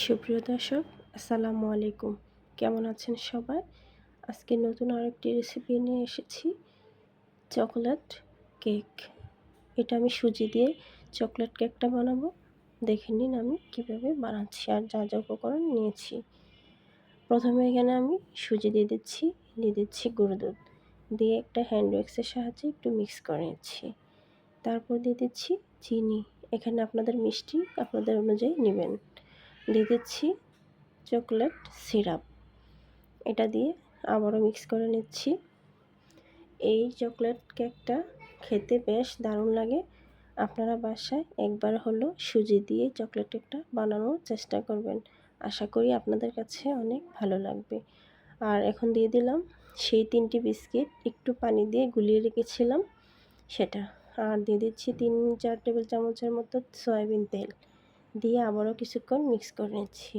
সুপ্রিয় দর্শক, আসসালামু আলাইকুম। কেমন আছেন সবাই? আজকে নতুন আরেকটি রেসিপি নিয়ে এসেছি চকলেট কেক এটা আমি সুজি দিয়ে চকলেট কেকটা বানাবো। দেখে নিন আমি কীভাবে বানাচ্ছি আর যা যা উপকরণ নিয়েছি। প্রথমে এখানে আমি সুজি দিয়ে দিচ্ছি দিয়ে দিচ্ছি গুঁড়ো দুধ। দিয়ে একটা হ্যান্ড ওয়াক্সের সাহায্যে একটু মিক্স করে নিচ্ছি। তারপর দিয়ে দিচ্ছি চিনি। এখানে আপনাদের মিষ্টি আপনাদের অনুযায়ী নেবেন। দিয়ে দিচ্ছি চকলেট সিরাপ। এটা দিয়ে আবারও মিক্স করে নিচ্ছি। এই চকলেট কেকটা খেতে বেশ দারুণ লাগে। আপনারা বাসায় একবার হলো সুজি দিয়ে চকলেট কেকটা বানানোর চেষ্টা করবেন। আশা করি আপনাদের কাছে অনেক ভালো লাগবে। আর এখন দিয়ে দিলাম সেই তিনটি বিস্কিট। একটু পানি দিয়ে গুলিয়ে রেখেছিলাম সেটা। আর দিয়ে দিচ্ছি তিন চার টেবিল চামচের মতো সয়াবিন তেল। দিয়ে আবারও কিছুক্ষণ মিক্স করে নিচ্ছি।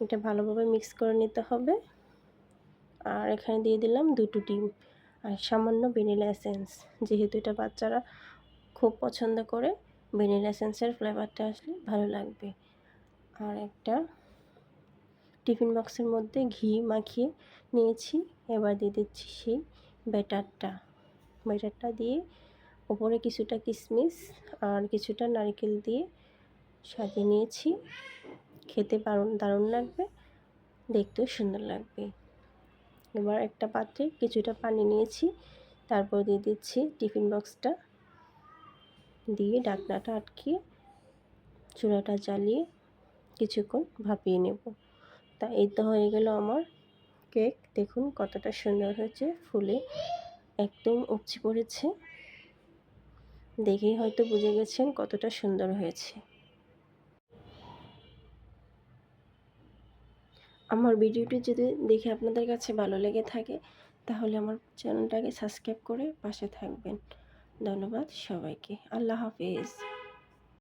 এটা ভালোভাবে মিক্স করে নিতে হবে। আর এখানে দিয়ে দিলাম দুটো ডিম আর সামান্য ভ্যানিলা এসেন্স। যেহেতু এটা বাচ্চারা খুব পছন্দ করে, ভ্যানিলা এসেন্সের ফ্লেভারটা আসলে ভালো লাগবে। আর একটা টিফিন বক্সের মধ্যে ঘি মাখিয়ে নিয়েছি। এবার দিয়ে দিচ্ছি সেই ব্যাটারটা। ব্যাটারটা দিয়ে ওপরে কিছুটা কিশমিশ আর কিছুটা নারকেল দিয়ে সাজিয়ে নিয়েছি। খেতে দারুণ দারুণ লাগবে। দেখতেও সুন্দর লাগবে। এবার একটা পাত্রে কিছুটা পানি নিয়েছি, তারপর দিয়ে দিচ্ছি টিফিন বক্সটা। দিয়ে ডাকনাটা আটকিয়ে চুলাটা জ্বালিয়ে কিছুক্ষণ ভাপিয়ে নেব। তা এই তো হয়ে গেল আমার কেক। দেখুন কতটা সুন্দর হয়েছে, ফুলে একদম উপচে পড়েছে। দেখেই হয়তো বুঝে গেছেন কতটা সুন্দর হয়েছে। আমার ভিডিওটি যদি দেখে আপনাদের কাছে ভালো লেগে থাকে, তাহলে আমার চ্যানেলটাকে সাবস্ক্রাইব করে পাশে থাকবেন। ধন্যবাদ সবাইকে। আল্লাহ হাফিজ।